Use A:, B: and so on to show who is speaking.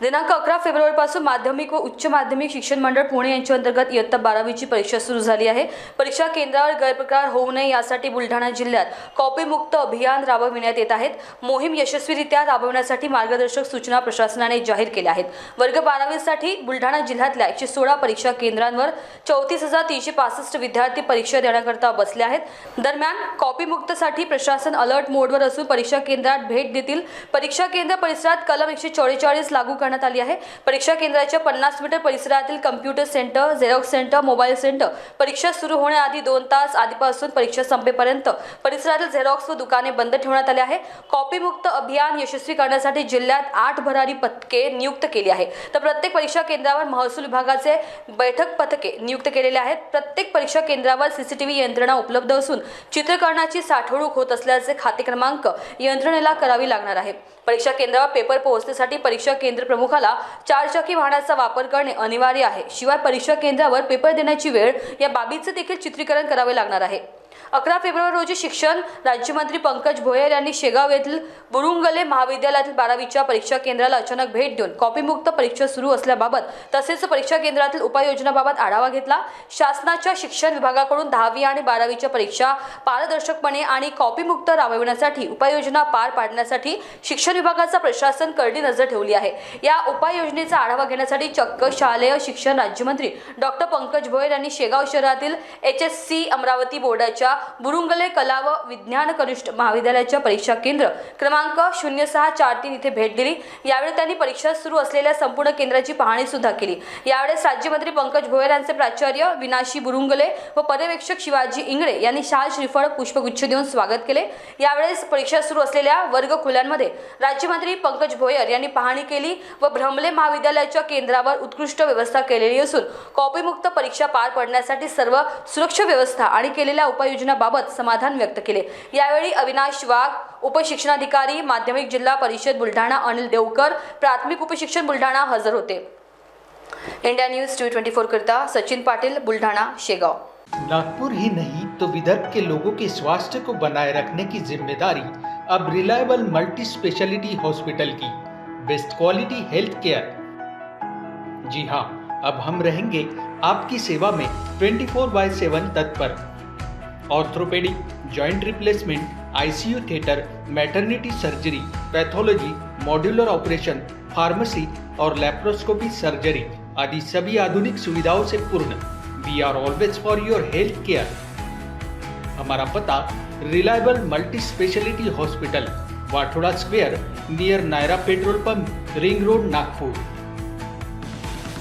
A: दिनांक अकरा फेब्रुवारीपासून माध्यमिक व उच्च माध्यमिक शिक्षण मंडळ पुणे यांच्या अंतर्गत इयत्ता बारावीची परीक्षा सुरू झाली आहे. परीक्षा केंद्रावर गैरप्रकार होऊ नये यासाठी बुलढाणा जिल्ह्यात कॉपीमुक्त अभियान राबविण्यात येत आहेत. मोहीम यशस्वीरित्या राबविण्यासाठी मार्गदर्शक सूचना प्रशासनाने जाहीर केल्या आहेत. वर्ग बारावीसाठी बुलढाणा जिल्ह्यातल्या एकशे सोळा परीक्षा केंद्रांवर चौतीस हजार तीनशे पासष्ट विद्यार्थी परीक्षा देण्याकरता बसले आहेत. दरम्यान कॉपीमुक्तसाठी प्रशासन अलर्ट मोडवर असून परीक्षा केंद्रात भेट देतील. परीक्षा केंद्र परिसरात कलम एकशे चौवेचाळीस लागू करण्यात आली आहे. परीक्षा केंद्राच्या पन्नास मीटर परिसरातील computer centre xerox centre mobile centre परीक्षा सुरू होण्याआधी दोन तास आधीपासून परीक्षा संपेपर्यंत परिसरातील झेरॉक्स व दुकाने बंद ठेवण्यात आले आहे. कॉपीमुक्त अभियान यशस्वी करण्यासाठी जिल्ह्यात आठ भरारी पथके नियुक्त केली आहे तर प्रत्येक परीक्षा केंद्रावर महसूल विभागाचे बैठक पथके नियुक्त केलेले आहेत. प्रत्येक परीक्षा केंद्रावर सीसीटीव्ही यंत्रणा उपलब्ध असून चित्रकरणाची साठवणूक होत असल्याचे खाते क्रमांक यंत्रणेला करावी लागणार आहे. परीक्षा केंद्रावर पेपर पोहोचण्यासाठी परीक्षा केंद्र प्रमुखाला चारचाकी वाहनाचा वापर करणे अनिवार्य आहे. शिवाय परीक्षा केंद्रावर पेपर देण्याची वेळ या बाबीचे देखील चित्रीकरण करावे लागणार आहे. अकरा फेब्रुवारी रोजी शिक्षण राज्यमंत्री पंकज भोयर यांनी शेगाव येथील बुरुंगले महाविद्यालयातील बारावीच्या परीक्षा केंद्राला अचानक भेट देऊन कॉपीमुक्त परीक्षा सुरू असल्याबाबत तसेच परीक्षा केंद्रातील उपाययोजनाबाबत आढावा घेतला. शासनाच्या शिक्षण विभागाकडून दहावी आणि बारावीच्या परीक्षा पारदर्शकपणे आणि कॉपीमुक्त राबविण्यासाठी उपाययोजना पार पाडण्यासाठी शिक्षण विभागाचा प्रशासन करडी नजर ठेवली आहे. या उपाययोजनेचा आढावा घेण्यासाठी चक्क शालेय शिक्षण राज्यमंत्री डॉक्टर पंकज भोयर यांनी शेगाव शहरातील एच एस सी अमरावती बोर्डाच्या बुरुंगले कला व विज्ञान कनिष्ठ महाविद्यालयाच्या परीक्षा केंद्र क्रमांक शून्य सहा चार तीन इथे भेट दिली. यावेळी त्यांनी परीक्षा सुरू असलेल्या संपूर्ण केंद्राची पाहणी सुद्धा केली. यावेळेस राज्यमंत्री पंकज भोयर यांचे प्राचार्य विनाशी बुरुंगले व पर्यवेक्षक शिवाजी इंगळे यांनी शाल श्रीफळ पुष्पगुच्छ देऊन स्वागत केले. यावेळेस परीक्षा सुरू असलेल्या वर्ग खोल्यांमध्ये राज्यमंत्री पंकज भोयर यांनी पाहणी केली व भ्रमले महाविद्यालयाच्या केंद्रावर उत्कृष्ट व्यवस्था केलेली असून कॉपीमुक्त परीक्षा पार पडण्यासाठी सर्व सुरक्षा व्यवस्था आणि केलेल्या उपाय उपाययोजनाबाबत समाधान व्यक्त केले. यावेळी अविनाश वाघ, उपशिक्षणाधिकारी, माध्यमिक जिल्हा परिषद बुलढाणा अनिल देवकर, प्राथमिक उपशिक्षण बुलढाणा हजर होते. India news T twenty four करता सचिन पाटील, बुलढाणा, शेगाव.
B: नागपुर ही नहीं तो विदर्भ के लोगों के स्वास्थ्य को बनाए रखने की ज़िम्मेदारी अब रिलायबल मल्टी स्पेशलिटी हॉस्पिटल की, बेस्ट क्वालिटी हेल्थ केयर जी हाँ अब हम रहेंगे आपकी सेवा में 24 फोर बाय सेवन तत्पर। Orthopaedic joint replacement ICU theatre maternity surgery pathology modular operation pharmacy और लेप्रोस्कोपी सर्जरी आदि सभी आधुनिक सुविधाओं से पूर्ण। We are always for your health care हमारा पता reliable multi speciality hospital Wathoda square near Nayara petrol pump ring road Nagpur.